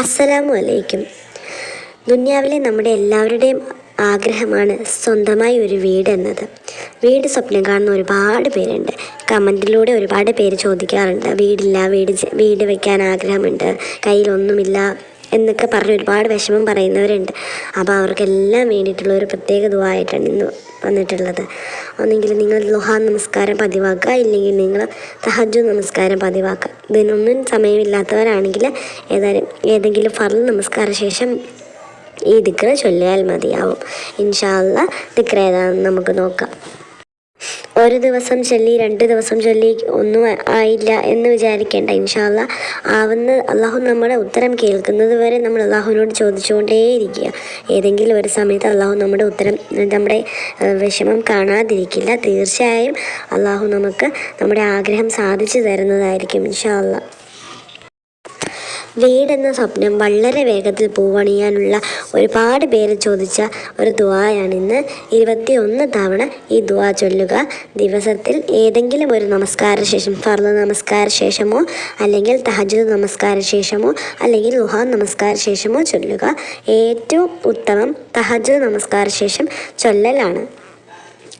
അസ്സലാമു അലൈക്കും ദുന്യാവിലെ നമ്മുടെ എല്ലാവരുടെയും ആഗ്രഹമാണ് സ്വന്തമായി ഒരു വീട് എന്നത്. വീട് സ്വപ്നം കാണുന്ന ഒരുപാട് പേരുണ്ട്. കമന്റിലൂടെ ഒരുപാട് പേര് ചോദിക്കാറുണ്ട്. വീടില്ല വീട് വീട് വെക്കാൻ ആഗ്രഹമുണ്ട്. കയ്യിലൊന്നുമില്ല എന്നൊക്കെ പറഞ്ഞ് ഒരുപാട് വിഷമം പറയുന്നവരുണ്ട്. അപ്പോൾ അവർക്കെല്ലാം വേണ്ടിയിട്ടുള്ള ഒരു പ്രത്യേക ദുവായിട്ടാണ് ഇന്ന് വന്നിട്ടുള്ളത്. ഒന്നെങ്കിൽ നിങ്ങൾ ലുഹാ നമസ്കാരം പതിവാക്കുക. ഇല്ലെങ്കിൽ നിങ്ങൾ തഹജു നമസ്കാരം പതിവാക്കുക. ഇതിനൊന്നും സമയമില്ലാത്തവരാണെങ്കിൽ ഏതായാലും ഏതെങ്കിലും ഫർൾ നമസ്കാര ശേഷം ഈ ദിക്ര ചൊല്ലിയാൽ മതിയാവും. ഇൻഷാല്ല ദിക്ര ഏതാണെന്ന് നമുക്ക് നോക്കാം. ഒരു ദിവസം ചൊല്ലി രണ്ട് ദിവസം ചൊല്ലി ഒന്നും ആയില്ല എന്ന് വിചാരിക്കേണ്ട. ഇൻഷാല്ല ആവുന്ന അള്ളാഹു നമ്മുടെ ഉത്തരം കേൾക്കുന്നത് വരെ നമ്മൾ അള്ളാഹുവിനോട് ചോദിച്ചുകൊണ്ടേയിരിക്കുക. ഏതെങ്കിലും ഒരു സമയത്ത് അള്ളാഹു നമ്മുടെ ഉത്തരം നമ്മുടെ വിഷമം കാണാതിരിക്കില്ല. തീർച്ചയായും അള്ളാഹു നമുക്ക് നമ്മുടെ ആഗ്രഹം സാധിച്ചു തരുന്നതായിരിക്കും ഇൻഷാല്ല വീടെന്ന സ്വപ്നം വളരെ വേഗത്തിൽ പൂവണിയാനുള്ള ഒരുപാട് പേര് ചോദിച്ച ഒരു ദുവായാണ് ഇന്ന് ഇരുപത്തി ഒന്ന് തവണ ഈ ദുവാ ചൊല്ലുക. ദിവസത്തിൽ ഏതെങ്കിലും ഒരു നമസ്കാര ശേഷം ഫർദ് നമസ്കാര ശേഷമോ അല്ലെങ്കിൽ തഹജുദ് നമസ്കാര ശേഷമോ അല്ലെങ്കിൽ ലുഹാ നമസ്കാര ശേഷമോ ചൊല്ലുക. ഏറ്റവും ഉത്തമം തഹജു നമസ്കാര ശേഷം ചൊല്ലലാണ്.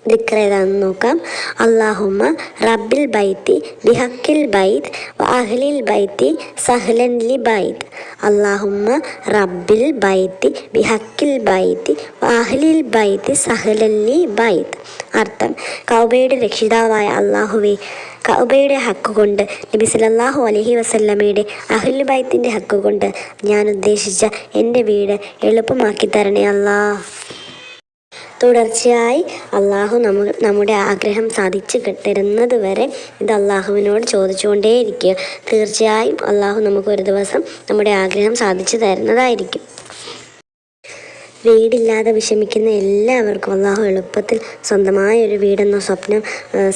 ദിക്ര ഏതാണെന്ന് റബ്ബിൽ ബൈത്തി ബിഹക്കിൽ ബൈത്ത് അഹ്ലിൽ ബൈത്തി സഹ്ലൻ ലി ബൈത്ത് അള്ളാഹുമ്മ റബ്ബിൽ ബൈത്തി ബിഹക്കിൽ ബൈത്തി അഹ്ലിൽ ബൈത്തി സഹ്ലൻ ലി ബൈത്ത് അർത്ഥം കൗബയുടെ രക്ഷിതാവായ അള്ളാഹുവെ കൗബയുടെ ഹക്ക് കൊണ്ട് നബി സല്ലല്ലാഹു അലഹി വസല്ലമയുടെ അഹ്ലു ബൈത്തിന്റെ ഹക്ക് കൊണ്ട് ഞാൻ ഉദ്ദേശിച്ച എന്റെ വീട് എളുപ്പമാക്കി തരണേ അല്ലാ തുടർച്ചയായി അള്ളാഹു നമ്മ നമ്മുടെ ആഗ്രഹം സാധിച്ചു തരുന്നത് വരെ ഇത് അള്ളാഹുവിനോട് ചോദിച്ചുകൊണ്ടേയിരിക്കുക. തീർച്ചയായും അള്ളാഹു നമുക്ക് ഒരു ദിവസം നമ്മുടെ ആഗ്രഹം സാധിച്ചു തരുന്നതായിരിക്കും. വീടില്ലാതെ വിഷമിക്കുന്ന എല്ലാവർക്കും അള്ളാഹു എളുപ്പത്തിൽ സ്വന്തമായ ഒരു വീടെന്ന സ്വപ്നം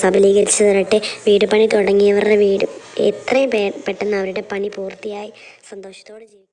സബലീകരിച്ചു തരട്ടെ. വീട് പണി തുടങ്ങിയവരുടെ വീട് എത്രയും പെട്ടെന്ന് അവരുടെ പണി പൂർത്തിയായി. സന്തോഷത്തോടെ ജീവിക്കും